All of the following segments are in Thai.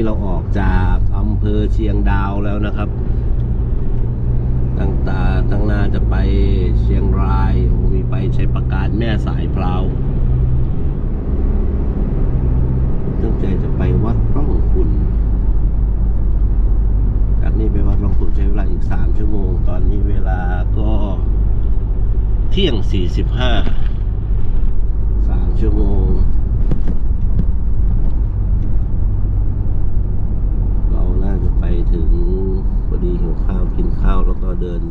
ที่เราออกจากอำเภอเชียงดาวแล้วนะครับตั้งตาตั้งหน้าจะไปเชียงรายโอ้มีไปใช้ประการแม่สายพราวตั้งใจจะไปวัดร่องขุนจากนี้ไปวัดร่องขุนใช้เวลาอีกสามชั่วโมง ตอนนี้เวลาก็เที่ยงสี่สิบห้าสามชั่วโมง เราน่าจะไปถึงพอดีหิว ข้าวแล้วก็เดิน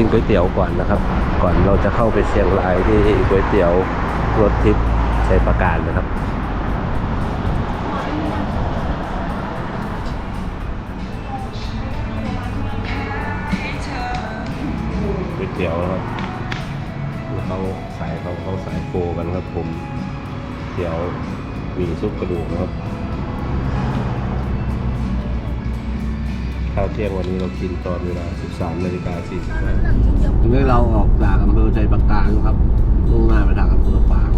กินก๋วยเตี๋ยวก่อนนะครับ ก่อนเราจะเข้าไปเชียงรายที่ก๋วยเตี๋ยวรถทิพย์ชัยประการนะครับก๋วยเตี๋ยวนะครับเขาสายเขาเขาสายโฟกันครับผมเตี๋ยวมีซุปกระดูกนะครับ ข้าวเที่ยงวันนี้เรากินตอนเวลา 13นาฬิกา45วันนี้เราออกจากอำเภอใจปากการครับมุ่งหน้าไปทางอำเภอฝาง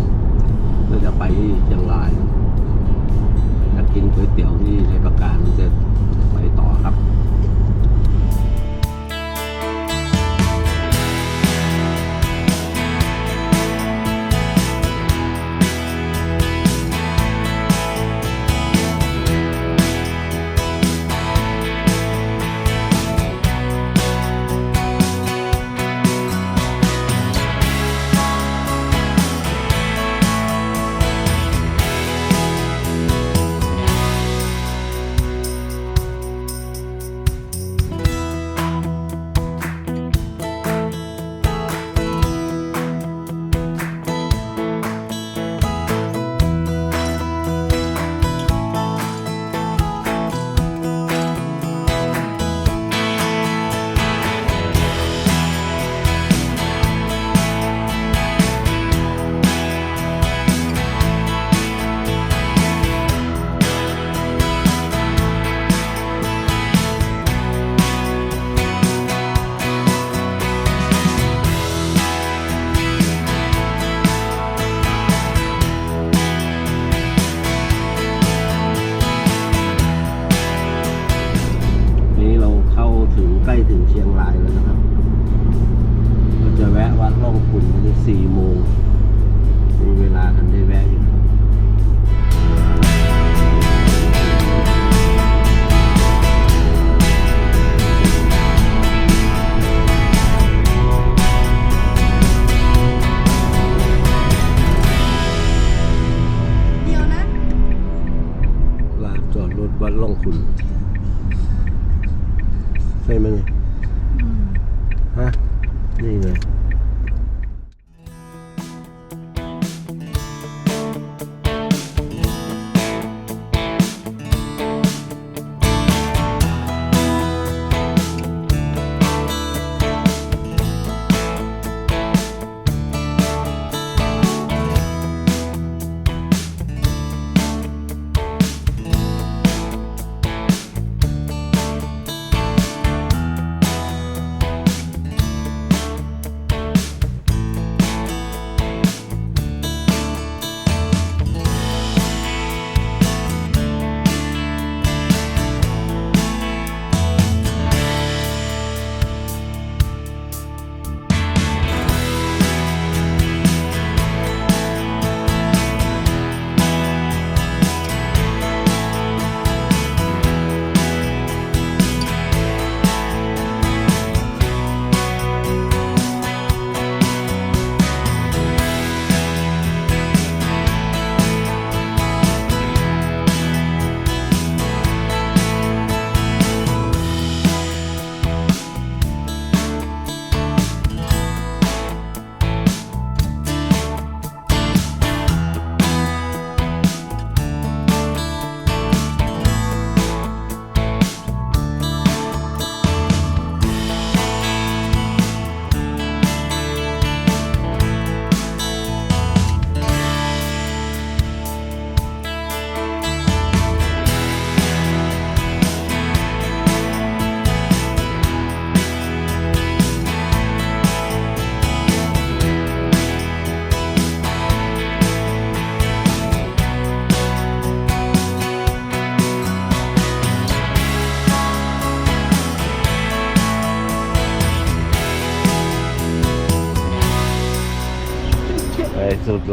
เพื่อจะไปที่เชียงรายอยากกินก๋วยเตี๋ยวที่ใจปากการเสร็จไปต่อครับ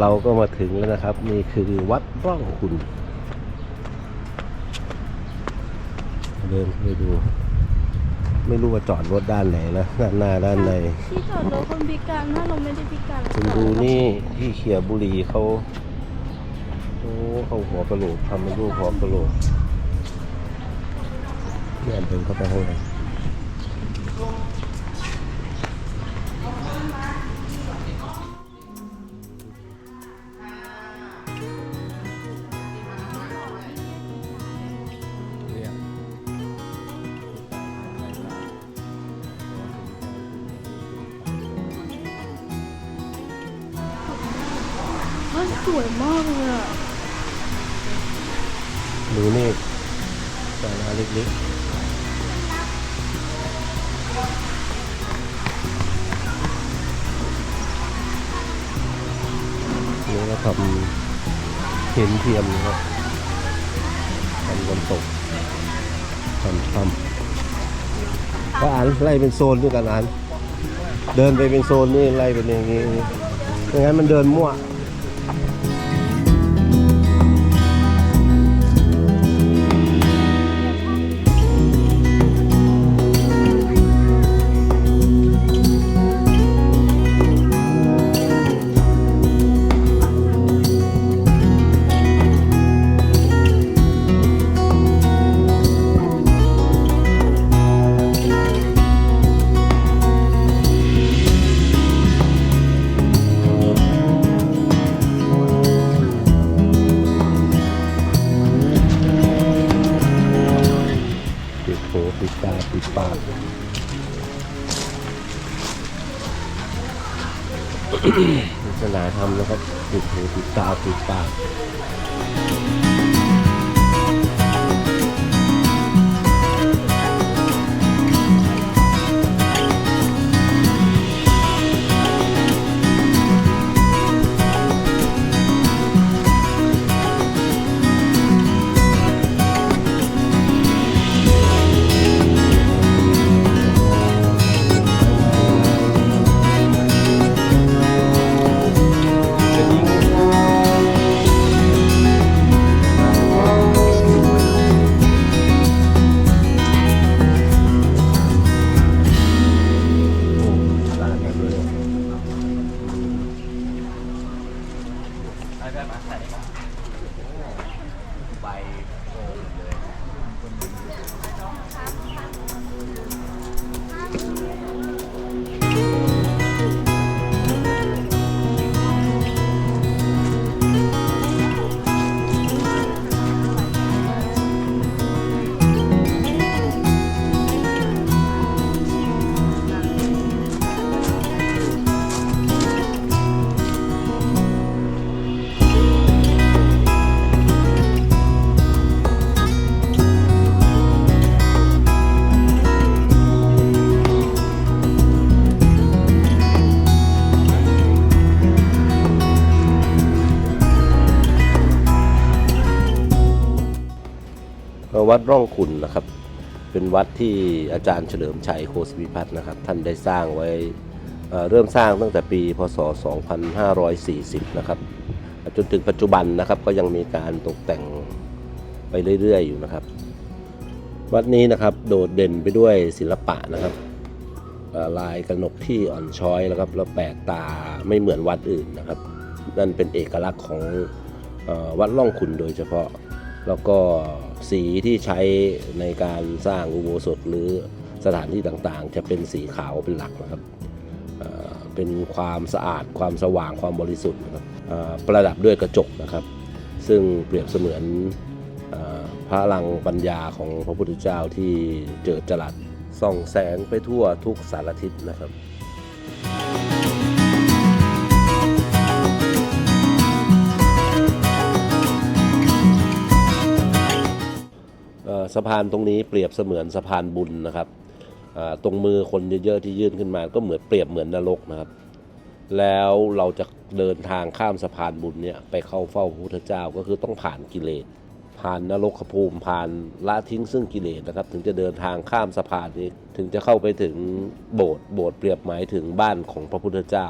เราก็มาถึงแล้วนะครับ นี่คือวัดร่องคุณ เดินไปดู ไม่รู้ว่าจอดรถด้านไหนนะด้านหน้าด้านในที่จอดรถคนพิการถ้าเราไม่ได้พิการคุณดูนี่ที่เขียบุรีเขาโอ้เขาหัวกระโหลกทำเป็นรูปหัวกระโหลกเนี่ยเดินเข้าไปข้างใน ทียมนะครับทำกันตกทำทำก็อ่านไล่เป็นโซนด้วยกันอ่านเดินไปเป็นโซนนี่ไล่เป็นอย่างนี้ไม่งั้นมันเดินมั่ว ดร่องขุนนะครับ เป็นวัดที่อาจารย์เฉลิมชัยโคสวิพัฒน์นะครับ ท่านได้สร้างไว้เเริ่มสร้างตั้งแต่ปี พศ 2540 นะครับ จนถึงปัจจุบันนะครับก็ยังมีการตกแต่งไปเรื่อย ๆ อยู่นะครับ วัดนี้นะครับโดดเด่นไปด้วยศิลปะนะครับลายกระหนกที่อ่อนช้อยแล้วครับแล้วแปลกตาไม่เหมือนวัดอื่นนะครับ นั่นเป็นเอกลักษณ์ของอวัดล่องขุนโดยเฉพาะ แล้วก็ สีที่ใช้ในการสร้างอุโบสถหรือสถานที่ต่างๆ จะเป็นสีขาวเป็นหลักนะครับเเป็นความสะอาดความสว่างความบริสุทธิ์นะครับประดับด้วยกระจกนะครับ ซึ่งเปรียบเสมือนอพระลังปัญญาของพระพุทธเจ้าที่เจิดจรัสส่องแสงไปทั่วทุกสารทิศนะครับ สะพานตรงนี้เปรียบเสมือนสะพานบุญนะครับตรงมือคนเยอะๆที่ยื่นขึ้นมาก็เหมือนเปรียบเหมือนนรกนะครับ แล้วเราจะเดินทางข้ามสะพานบุญเนี่ยไปเข้าเฝ้าพระพุทธเจ้าก็คือต้องผ่านกิเลสผ่านนรกภูมิผ่านละทิ้งซึ่งกิเลสนะครับ ถึงจะเดินทางข้ามสะพานนี้ถึงจะเข้าไปถึงโบสถ์โบสถ์เปรียบหมายถึงบ้านของพระพุทธเจ้า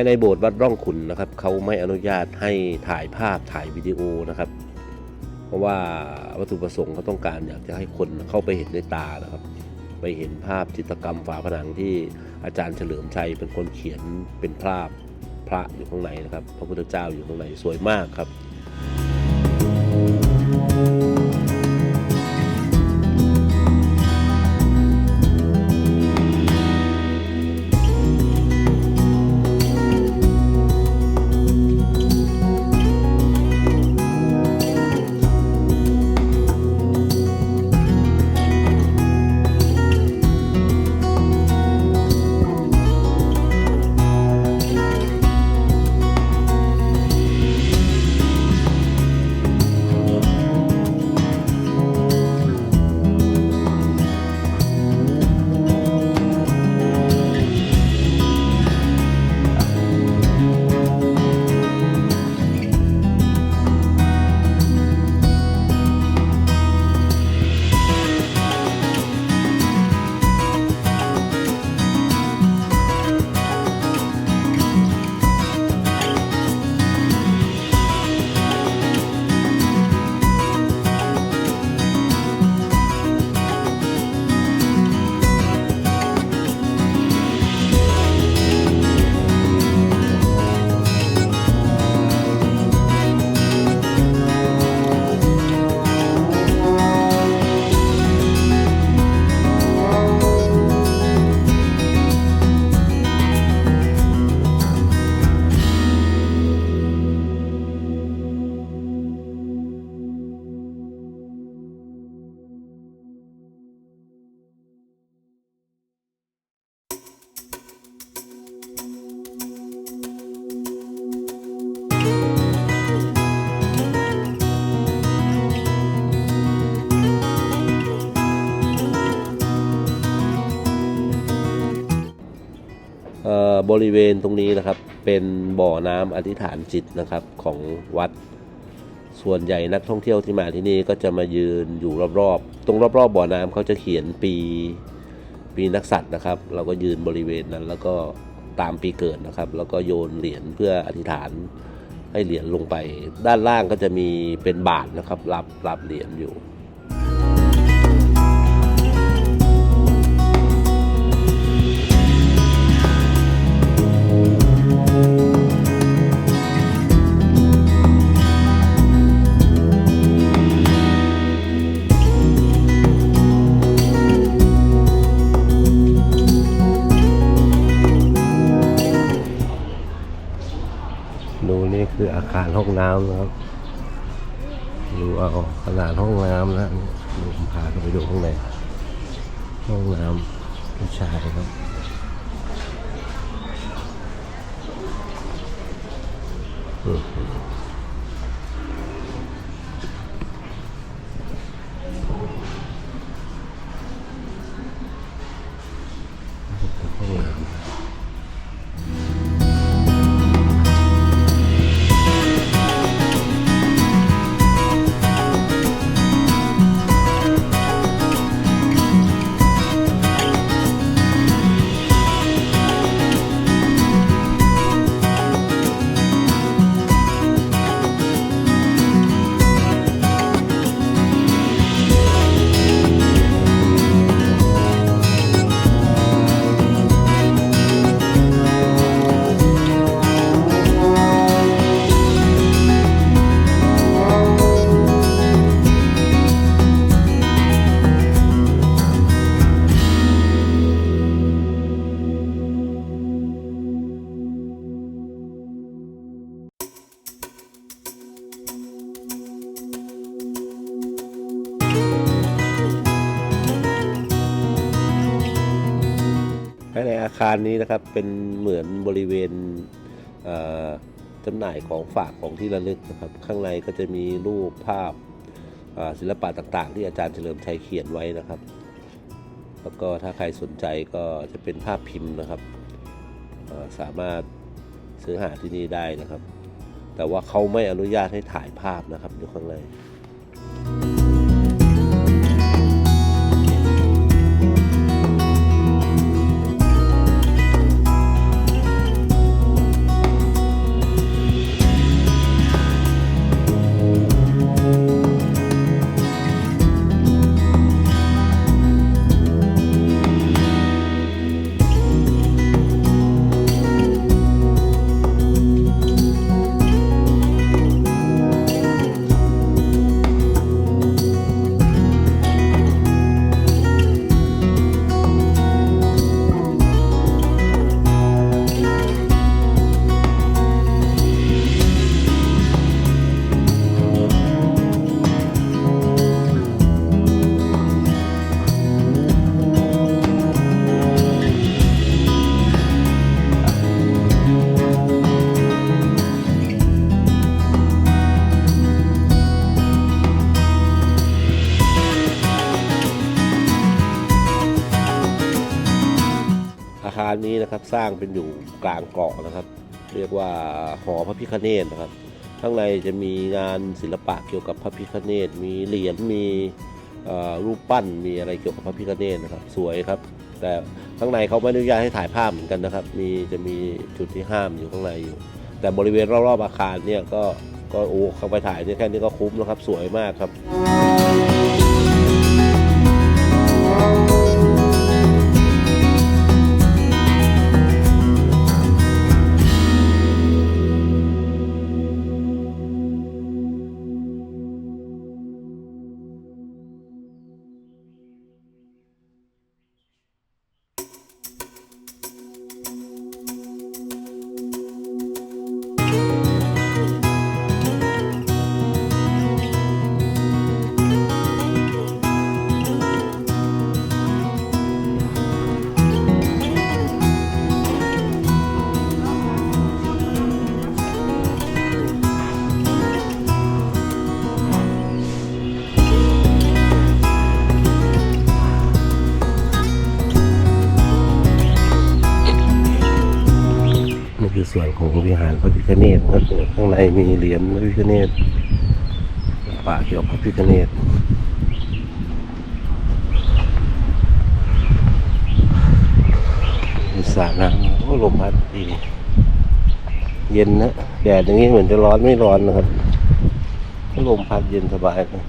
ายในโบสถ์วัดร่องขุนนะครับเขาไม่อนุญาตให้ถ่ายภาพถ่ายวิดีโอนะครับ เพราะว่าวัตถุประสงค์เขาต้องการอยากจะให้คนเข้าไปเห็นด้วยตานะครับ ไปเห็นภาพจิตรกรรมฝาผนังที่อาจารย์เฉลิมชัยเป็นคนเขียนเป็นภาพพระอยู่ข้างในนะครับ พระพุทธเจ้าอยู่ข้างในสวยมากครับ บริเวณตรงนี้นะครับ เป็นบ่อน้ำอธิษฐานจิตนะครับของวัด ส่วนใหญ่นักท่องเที่ยวที่มาที่นี่ก็จะมายืนอยู่รอบๆ ตรงรอบๆบ่อน้ำเขาจะเขียนปีปีนักสัตว์นะครับ เราก็ยืนบริเวณนั้น แล้วก็ตามปีเกิดนะครับ แล้วก็โยนเหรียญเพื่ออธิษฐานให้เหรียญลงไป ด้านล่างก็จะมีเป็นบาทนะครับ รับรับเหรียญอยู่ นี่คืออารห้องน้ำนะครับดูเอาขนาดห้องน้ำนะดูผมพาเข้าไปดูข้างในห้องน้ำผู้ชายครับ คารนี้นะครับเป็นเหมือนบริเวณเจำหน่ายของฝากของที่ระลึกนะครับ ข้างในก็จะมีรูปภาพศิลปะต่างๆ ที่อาจารย์เฉลิมชัยเขียนไว้นะครับ แล้วก็ถ้าใครสนใจก็จะเป็นภาพพิมพ์นะครับสามารถซื้อหาที่นี่ได้นะครับ แต่ว่าเขาไม่อนุญาตให้ถ่ายภาพนะครับอยู่ข้างใน สร้างเป็นอยู่กลางเกาะนะครับ เรียกว่าหอพระพิฆเนศนะครับ ข้างในจะมีงานศิลปะเกี่ยวกับพระพิฆเนศมีเหรียญมีรูปปั้นมีอะไรเกี่ยวกับพระพิฆเนศนะครับ สวยครับ แต่ข้างในเขาไม่อนุญาตให้ถ่ายภาพเหมือนกันนะครับ มีจะมีจุดที่ห้ามอยู่ข้างในอยู่ แต่บริเวณรอบๆอาคารเนี่ยก็ก็โอ้เข้าไปถ่ายเนี่ยแค่นี้ก็คุ้มแล้วครับ สวยมากครับ วิหารพระพิฆเนศนะครับข้างในมีเหรียญพระพิฆเนศป่าเกี่ยวกับพระพิฆเนศมีสระน้ำโอ้ลมพัดดีเย็นนะแดดอย่างนี้เหมือนจะร้อนไม่ร้อนนะครับลมพัดเย็นสบายนะ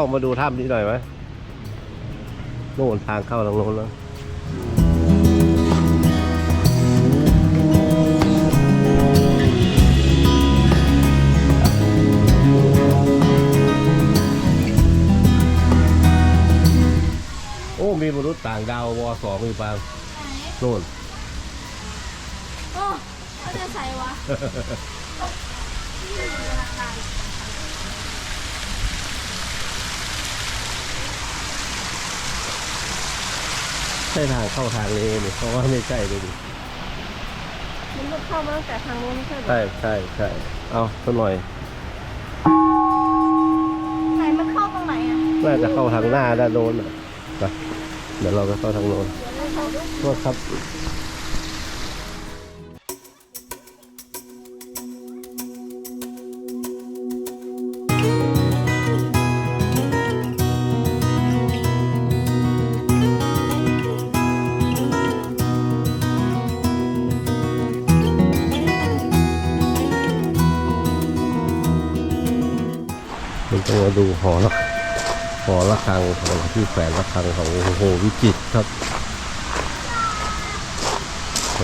ปางเข้ามาดูถ้ำนี้หน่อยไหมโน่นทางเข้าทางโน้นแล้วโอ้ มีมนุษย์ต่างดาววสองมีปางโน่น โอ้เขาจะใส่วะ ใช่ทางเข้าทางนี้นี่เพราะว่าไม่ใช่เลยดิมันต้องเข้ามาตั้งแต่ทางนู้นไม่ใช่เหรอใช่ใช่ใช่เอาสักหน่อย ไหนมันเข้าตรงไหนอะน่าจะเข้าทางหน้าด้านโน้นอะไปเดี๋ยวเราไปเข้าทางโน้นเดี๋ยวเราเข้าดู โทษครับ หอละหอละหอระฆังหอที่แฝงละฆังของโอ้โหวิจิตครับ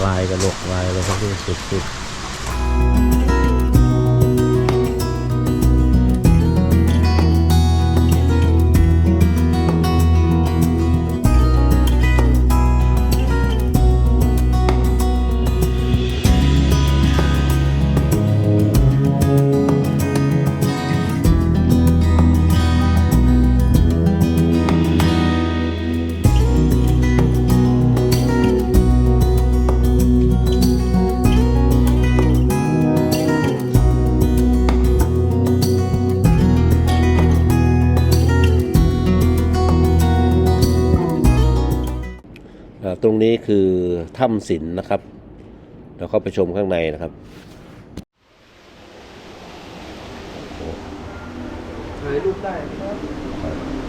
ลายกระหนกลายอะไรครับที่สุดๆ ถ้ำศิลป์นะครับ เราเข้าไปชมข้างในนะครับถ่ายรูปได้ครับ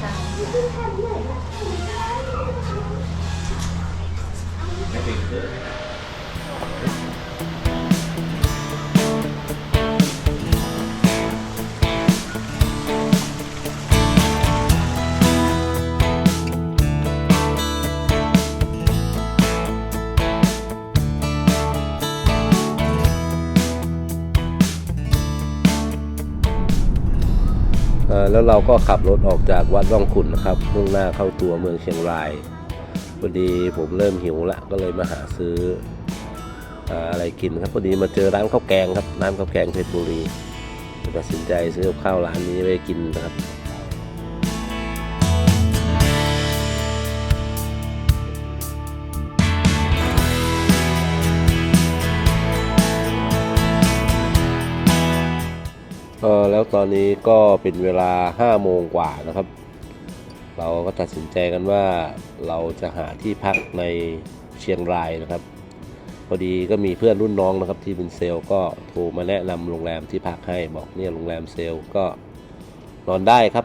เอ่อ แล้วเราก็ขับรถออกจากวัดร่องขุนนะครับมุ่งหน้าเข้าตัวเมืองเชียงรายพอดีผมเริ่มหิวละก็เลยมาหาซื้ออะไรกินครับพอดีมาเจอร้านข้าวแกงครับร้านข้าวแกงเพชรบุรีตัดสินใจซื้อข้าวร้านนี้ไปกินนะครับ แล้วตอนนี้ก็เป็นเวลา5โมงกว่านะครับ เราก็ตัดสินใจกันว่าเราจะหาที่พักในเชียงรายนะครับ พอดีก็มีเพื่อนรุ่นน้องนะครับ ที่เป็นเซลก็โทรมาแนะนำโรงแรมที่พักให้บอกเนี่ยโรงแรมเซลก็นอนได้ครับ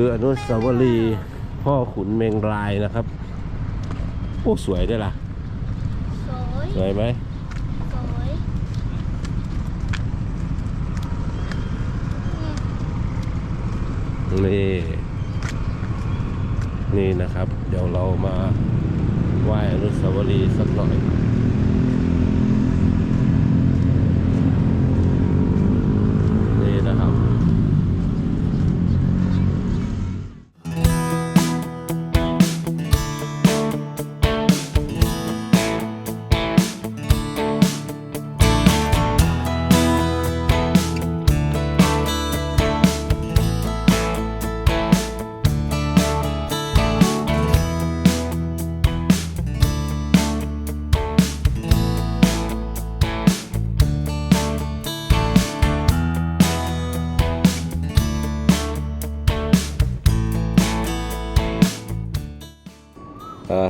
คืออนุสาวรีย์พ่อขุนเมงรายนะครับ โอ้สวยด้วยล่ะ สวยสวยไหมสวยนี่นี่นะครับ เดี๋ยวเรามาไหว้อนุสาวรีย์สักหน่อย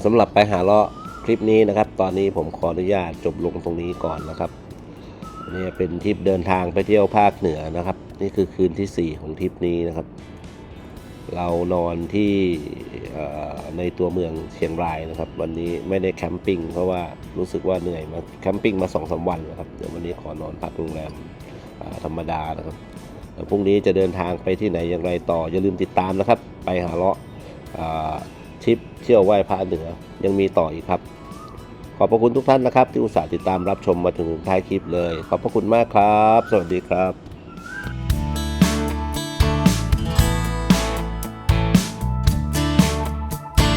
สำหรับไปหาเลาะคลิปนี้นะครับ ตอนนี้ผมขออนุญาตจบลงตรงนี้ก่อนนะครับนี่เป็นทริปเดินทางไปเที่ยวภาคเหนือนะครับ นี่คือคืนที่ 4 ของทริปนี้นะครับ เรานอนที่ในตัวเมืองเชียงรายนะครับ วันนี้ไม่ได้แคมปิ้งเพราะว่ารู้สึกว่าเหนื่อยมาแคมปิ้งมา2อสวันแล้วครับเดี๋ยววันนี้ขอนอนพักโรงแรมธรรมดานะครับแล้วพรุ่งนี้จะเดินทางไปที่ไหนอย่างไรต่ออย่าลืมติดตามนะครับ ไปหาเลาะ ทริปเที่ยวไหว้พระเหนือยังมีต่ออีกครับ ขอบพระคุณทุกท่านนะครับ ที่อุตส่าห์ติดตามรับชมมาถึงท้ายคลิปเลย ขอบพระคุณมากครับ สวัสดีครับ